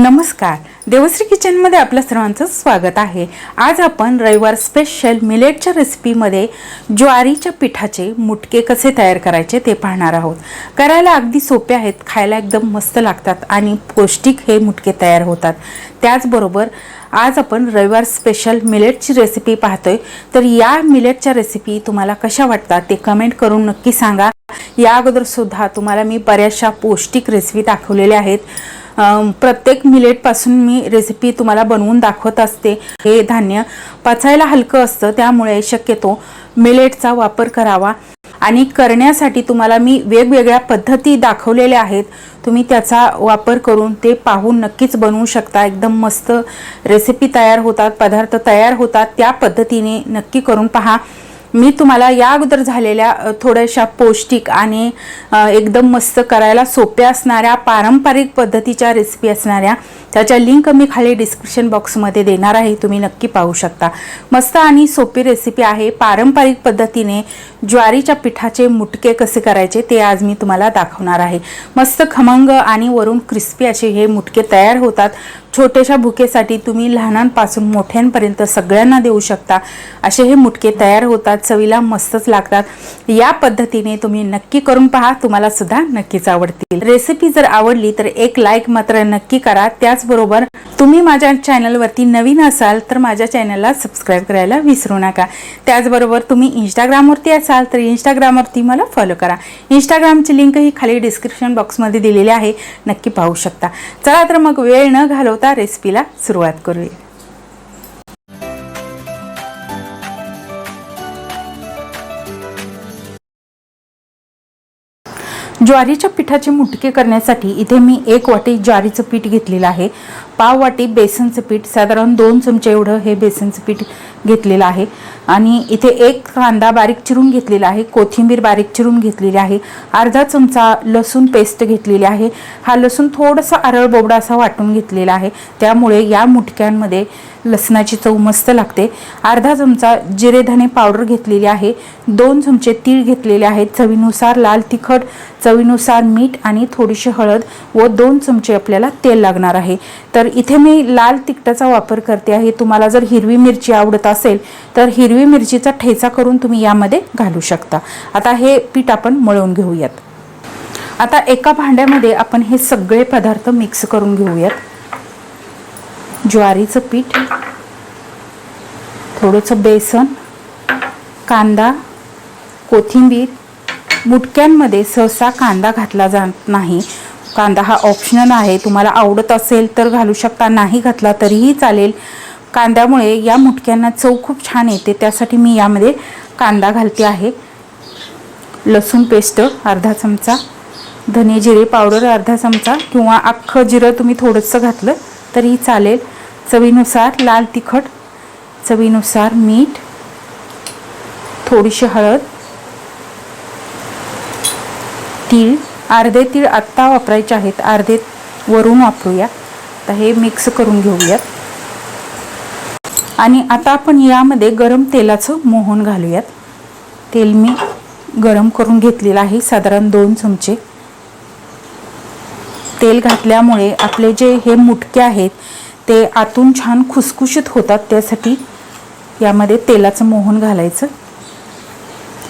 नमस्कार. देवश्री किचनमध्ये आपल्या सर्वांचं स्वागत आहे. आज आपण रविवार स्पेशल मिलेटच्या रेसिपीमध्ये ज्वारीच्या पिठाचे मुटके कसे तयार करायचे ते पाहणार आहोत. करायला अगदी सोपे आहेत खायला एकदम मस्त लागतात आणि पौष्टिक हे मुटके तयार होतात. त्याचबरोबर आज आपण रविवार स्पेशल मिलेटची रेसिपी पाहतोय. तर या मिलेटच्या रेसिपी तुम्हाला कशा वाटतात ते कमेंट करून नक्की सांगा. या अगोदर सुद्धा तुम्हाला मी बऱ्याचशा पौष्टिक रेसिपी दाखवलेल्या आहेत. प्रत्येक मिलेटपासून मी रेसिपी तुम्हाला बनवून दाखवत असते. हे धान्य पचायला हलकं असतं त्यामुळे शक्यतो मिलेटचा वापर करावा. आणि करण्यासाठी तुम्हाला मी वेगवेगळ्या पद्धती दाखवलेल्या आहेत. तुम्ही त्याचा वापर करून ते पाहून नक्कीच बनवू शकता. एकदम मस्त रेसिपी तयार होतात पदार्थ तयार होतात. त्या पद्धतीने नक्की करून पहा. मी तुम्हाला या अगोदर झालेल्या थोड्याशा पौष्टिक आणि एकदम मस्त करायला सोप्या असणाऱ्या पारंपरिक पद्धतीच्या रेसिपी असणाऱ्या त्याच्या लिंक मी खाली डिस्क्रिप्शन बॉक्समध्ये देणार आहे तुम्ही नक्की पाहू शकता. मस्त आणि सोपी रेसिपी आहे. पारंपरिक पद्धतीने ज्वारीच्या पिठाचे मुटके कसे करायचे ते आज मी तुम्हाला दाखवणार आहे. मस्त खमंग आणि वरून क्रिस्पी असे हे मुटके तयार होतात. छोट्याशा भुकेसाठी तुम्ही लहानांपासून मोठ्यांपर्यंत सगळ्यांना देऊ शकता. असे हे मुटके तयार होतात चवीला मस्तच लागतात. या पद्धतीने तुम्ही नक्की करून पहा तुम्हाला सुद्धा नक्कीच आवडतील. रेसिपी जर आवडली तर एक लाईक मात्र नक्की करा. त्याचबरोबर तुम्ही माझ्या चॅनलवरती नवीन असाल तर माझ्या चॅनलला सबस्क्राईब करायला विसरू नका. त्याचबरोबर तुम्ही इंस्टाग्रामवरती असाल तर इंस्टाग्रामवरती मला फॉलो करा. इंस्टाग्रामची लिंकही खाली डिस्क्रिप्शन बॉक्समध्ये दिलेली आहे. नक्की पाहू शकता. चला तर मग वेळ न घालवता रेसिपीला सुरुवात करूया. ज्वारीच्या पिठाचे मुटके करण्यासाठी इथे मी एक वाटी ज्वारीचं पीठ घेतलेलं आहे. पाव वाटी बेसनचं पीठ साधारण दोन चमचे एवढं हे बेसनचं पीठ घेतलेला आहे. आणि इथे एक कांदा बारीक चिरून घेतलेला आहे. कोथिंबीर बारीक चिरून घेतलेली आहे. अर्धा चमचा लसूण पेस्ट घेतलेली आहे. हा लसूण थोडंसं आरळ बोबडा असा वाटून घेतलेला आहे. त्यामुळे या मुटक्यांमध्ये लसणाची चव मस्त लागते. अर्धा चमचा जिरेधणे पावडर घेतलेली आहे. दोन चमचे तीळ घेतलेले आहेत. चवीनुसार लाल तिखट चवीनुसार मीठ आणि थोडीशी हळद व दोन चमचे आपल्याला तेल लागणार आहे. तर इथे मी लाल तिखटाचा वापर करते आहे. तुम्हाला जर हिरवी मिरची आवडत असेल तर हिरवी मिरचीचा ठेचा करून तुम्ही यामध्ये घालू शकता. आता हे पीठ आपण मळून घेऊयात. आता एका भांड्यामध्ये आपण हे सगळे पदार्थ मिक्स करून घेऊयात. ज्वारीचं पीठ थोडंसं बेसन कांदा कोथिंबीर. मुटक्यांमध्ये सहसा कांदा घातला जात नाही. कांदा हा ऑप्शनल आहे. तुम्हाला आवडत असेल तर घालू शकता नाही घातला तरीही चालेल. कांद्यामुळे या मुटक्यांना चव खूप छान येते त्यासाठी मी यामध्ये कांदा घालते आहे. लसूण पेस्ट अर्धा चमचा धने जिरे पावडर अर्धा चमचा किंवा अख्खं जिरं तुम्ही थोडंसं घातलं तरीही चालेल. चवीनुसार लाल तिखट चवीनुसार मीठ थोडीशी हळद तीळ अर्धे तीळ आत्ता वापरायचे आहेत अर्धे वरून वापरूया. तर हे मिक्स करून घेऊयात. आणि आता आपण यामध्ये गरम तेलाचं मोहन घालूयात. तेल मी गरम करून घेतलेलं आहे साधारण दोन चमचे. तेल घातल्यामुळे आपले जे हे मुटके आहेत ते आतून छान खुसखुशीत होतात त्यासाठी यामध्ये तेलाचं मोहन घालायचं.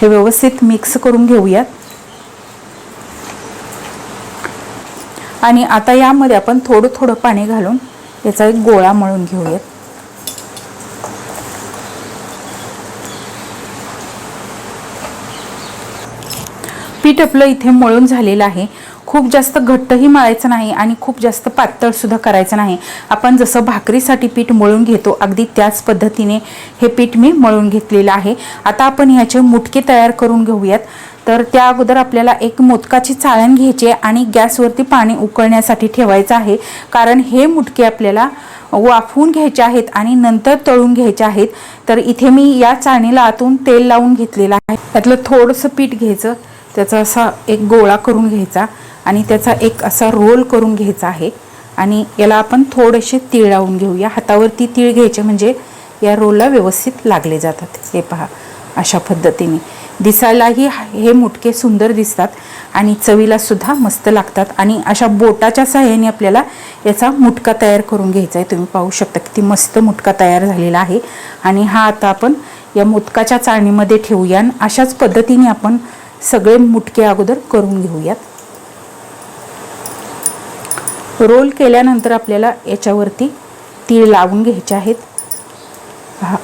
हे व्यवस्थित मिक्स करून घेऊयात. आणि आता यामध्ये आपण थोडं थोडं पाणी घालून याचा एक गोळा मळून घेऊयात. पीठ आपलं इथे मळून झालेलं आहे. खूप जास्त घट्टही मळायचं नाही आणि खूप जास्त पातळसुद्धा करायचं नाही. आपण जसं भाकरीसाठी पीठ मळून घेतो अगदी त्याच पद्धतीने हे पीठ मी मळून घेतलेलं आहे. आता आपण ह्याचे मुटके तयार करून घेऊयात. तर त्या अगोदर आपल्याला एक मोदकाची चाळण घ्यायची आहे आणि गॅसवरती पाणी उकळण्यासाठी ठेवायचं आहे. कारण हे मुटके आपल्याला वाफवून घ्यायचे आहेत आणि नंतर तळून घ्यायचे आहेत. तर इथे मी या चाळणीला आतून तेल लावून घेतलेलं आहे. त्यातलं थोडंसं पीठ घ्यायचं. त्याचा असा एक गोळा करून घ्यायचा आणि त्याचा एक असा रोल करून घ्यायचा आहे. आणि याला आपण थोडेसे तीळ लावून घेऊया. हातावरती तीळ घ्यायचे म्हणजे या रोलला व्यवस्थित लागले जातात. हे पहा अशा पद्धतीने. दिसायलाही हे मुटके सुंदर दिसतात आणि चवीला सुद्धा मस्त लागतात. आणि अशा बोटाच्या सहाय्याने आपल्याला याचा मुटका तयार करून घ्यायचा आहे. तुम्ही पाहू शकता किती मस्त मुटका तयार झालेला आहे. आणि हा आता आपण या मुटकाच्या चाळणीमध्ये ठेवूया आणि अशाच पद्धतीने आपण सगळे मुटके अगोदर करून घेऊयात. रोल केल्यानंतर आपल्याला याच्यावरती तीळ लावून घ्यायचे आहेत.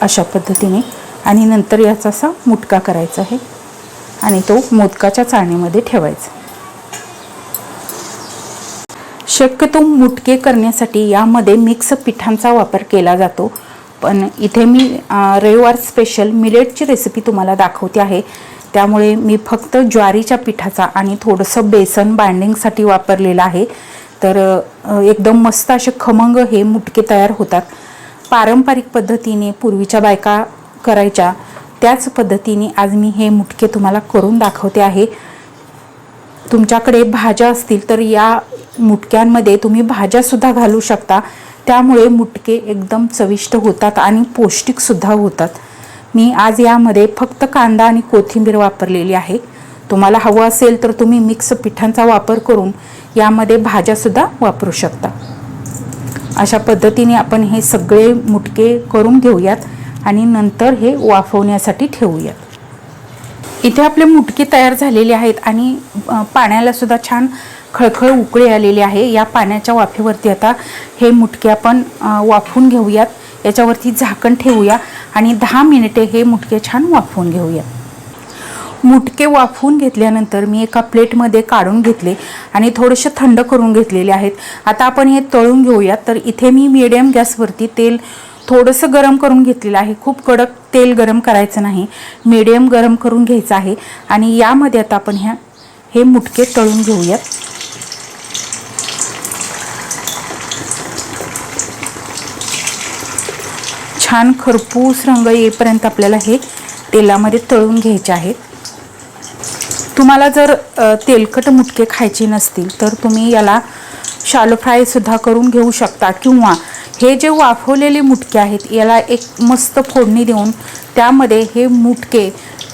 अशा पद्धतीने. आणि नंतर याचा असा मुटका करायचा आहे. आणि तो मोदकाच्या चाळणीमध्ये ठेवायचा. शक्यतो मुटके करण्यासाठी यामध्ये मिक्स पिठांचा वापर केला जातो. पण इथे मी रविवार स्पेशल मिलेटची रेसिपी तुम्हाला दाखवते आहे. त्यामुळे मी फक्त ज्वारीच्या पिठाचा आणि थोडंसं बेसन बाइंडिंगसाठी वापरलेलं आहे. तर एकदम मस्त असे खमंग हे मुटके तयार होतात. पारंपरिक पद्धतीने पूर्वीच्या बायका करायच्या त्याच पद्धतीने आज मी हे मुटके तुम्हाला करून दाखवते आहे. तुमच्याकडे भाज्या असतील तर या मुटक्यांमध्ये तुम्ही भाज्यासुद्धा घालू शकता. त्यामुळे मुटके एकदम चविष्ट होतात आणि पौष्टिकसुद्धा होतात. मी आज यामध्ये फक्त कांदा आणि कोथिंबीर वापरलेली आहे. तुम्हाला हवं असेल तर तुम्ही मिक्स पिठांचा वापर करून यामध्ये भाज्यासुद्धा वापरू शकता. अशा पद्धतीने आपण हे सगळे मुटके करून घेऊयात आणि नंतर हे वाफवण्यासाठी ठेवूयात. इथे आपले मुटके तयार झालेले आहेत आणि पाण्यालासुद्धा छान खळखळ उकळी आलेली आहे. या पाण्याच्या वाफेवरती आता हे मुटके आपण वाफवून घेऊयात. याच्यावरती झाकण ठेवूया. आणि दहा मिनिटे हे मुटके छान वाफवून घेऊयात मुटके वाफवून घेतल्यानंतर मी एका प्लेटमध्ये काढून घेतले आणि थोडेसे थंड करून घेतलेले आहेत. आता आपण हे तळून घेऊयात. तर इथे मी मिडियम गॅसवरती तेल थोडंसं गरम करून घेतलेलं आहे. खूप कडक तेल गरम करायचं नाही. मिडियम गरम करून घ्यायचं आहे. आणि यामध्ये आता आपण ह्या हे मुटके तळून घेऊयात. छान खरपूस रंग येईपर्यंत आपल्याला हे तेलामध्ये तळून घ्यायचे आहेत. तुम्हाला जर तेलकट मुटके खायचे नसतील तर तुम्ही याला शालो फ्रायसुद्धा करून घेऊ शकता. किंवा हे जे वाफवलेले मुटके आहेत याला एक मस्त फोडणी देऊन त्यामध्ये हे मुटके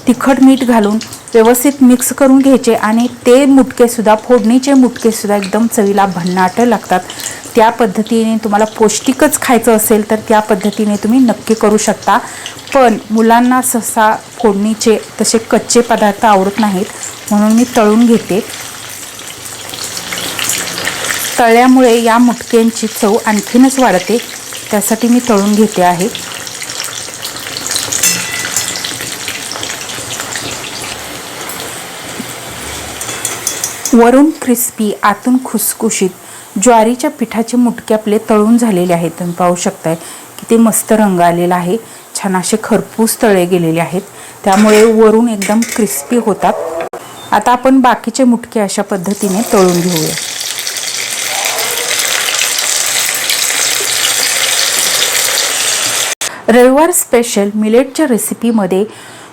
तिखट मीठ घालून व्यवस्थित मिक्स करून घ्यायचे आणि ते मुटकेसुद्धा फोडणीचे मुटकेसुद्धा एकदम चवीला भन्नाट लागतात. त्या पद्धतीने तुम्हाला पौष्टिकच खायचं असेल तर त्या पद्धतीने तुम्ही नक्की करू शकता. पण मुलांना सहसा फोडणीचे तसे कच्चे पदार्थ आवडत नाहीत म्हणून मी तळून घेते. तळल्यामुळे या मुटक्यांची चव आणखीनच वाढते. त्यासाठी मी तळून घेते आहे. वरून क्रिस्पी आतून खुसखुशीत ज्वारीच्या पिठाचे मुटके आपले तळून झालेले आहेत. तुम्ही पाहू शकताय किती मस्त रंग आलेला आहे. छान असे खरपूस तळे गेलेले आहेत. त्यामुळे वरून एकदम क्रिस्पी होतात. आता आपण बाकीचे मुटके अशा पद्धतीने तळून घेऊया. रविवार स्पेशल मिलेटच्या रेसिपीमध्ये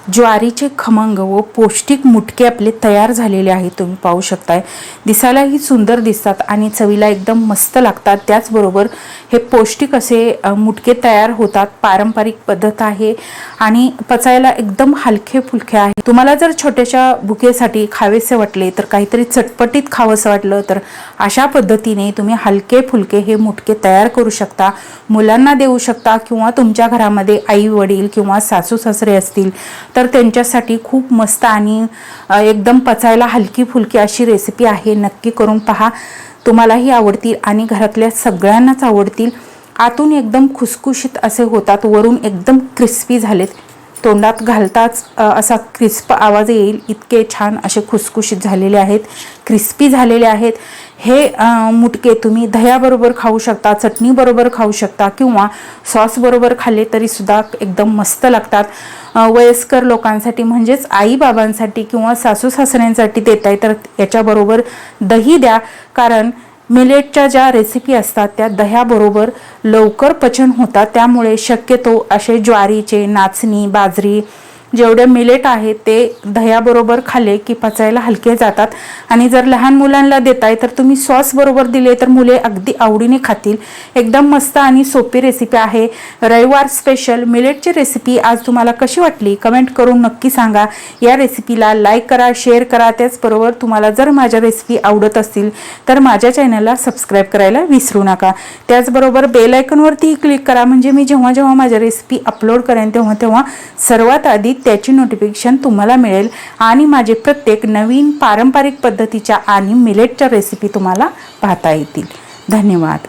ज्वारीचे खमंग व पौष्टिक मुटके आपले तयार झालेले आहेत तुम्ही पाहू शकताय. दिसायलाही सुंदर दिसतात आणि चवीला एकदम मस्त लागतात. त्याचबरोबर हे पौष्टिक असे मुटके तयार होतात. पारंपरिक पद्धत आहे आणि पचायला एकदम हलके फुलके आहे. तुम्हाला जर छोट्याशा भुकेसाठी खावेसे वाटले तर काहीतरी चटपटीत खावंसं वाटलं तर अशा पद्धतीने तुम्ही हलके फुलके हे मुटके तयार करू शकता. मुलांना देऊ शकता किंवा तुमच्या घरामध्ये आई वडील किंवा सासू सासरे असतील तर त्यांच्यासाठी खूप मस्त आणि एकदम पचायला हलकी फुलकी अशी रेसिपी आहे. नक्की करून पहा. तुम्हालाही आवडतील आणि घरातल्या सगळ्यांनाच आवडतील. आतून एकदम खुसखुशीत असे होतात. वरून एकदम क्रिस्पी झालेत. तोंडात घालताच असा क्रिस्प आवाज येईल. इतके छान असे खुसखुशीत झालेले आहेत. क्रिस्पी झालेले आहेत. हे मुटके तुम्ही दह्याबरोबर खाऊ शकता चटणीबरोबर खाऊ शकता किंवा सॉसबरोबर खाल्ले तरीसुद्धा एकदम मस्त लागतात. वयस्कर लोकांसाठी म्हणजेच आईबाबांसाठी किंवा सासू सासऱ्यांसाठी देत आहे तर याच्याबरोबर दही द्या. कारण मिलेटच्या ज्या रेसिपी असतात त्या दह्याबरोबर लवकर पचन होतात. त्यामुळे शक्यतो असे ज्वारीचे नाचणी बाजरी जेवढे मिलेट आहे ते दह्याबरोबर खाले की पचायला हलके जातात. आणि जर लहान मुलांना देताय तर तुम्ही सॉस बरोबर दिले तर मुले अगदी आवडीने खातील. एकदम मस्त आणि सोपी रेसिपी आहे. रविवार स्पेशल मिलेटची रेसिपी आज तुम्हाला कशी वाटली? कमेंट करून नक्की सांगा. या रेसिपीला लाईक करा शेअर करा. त्याचबरोबर तुम्हाला जर माझ्या रेसिपी आवडत असतील तर माझ्या चॅनलला सबस्क्राईब करायला विसरू नका. त्याचबरोबर बेल क्लिक करा. म्हणजे मी जेव्हा जेव्हा माझ्या रेसिपी अपलोड करेन तेव्हा तेव्हा सर्वात आधी त्याची नोटिफिकेशन तुम्हाला मिळेल. आणि माझे प्रत्येक नवीन पारंपरिक पद्धतीच्या आणि मिलेटच्या रेसिपी तुम्हाला पाहता येतील. धन्यवाद.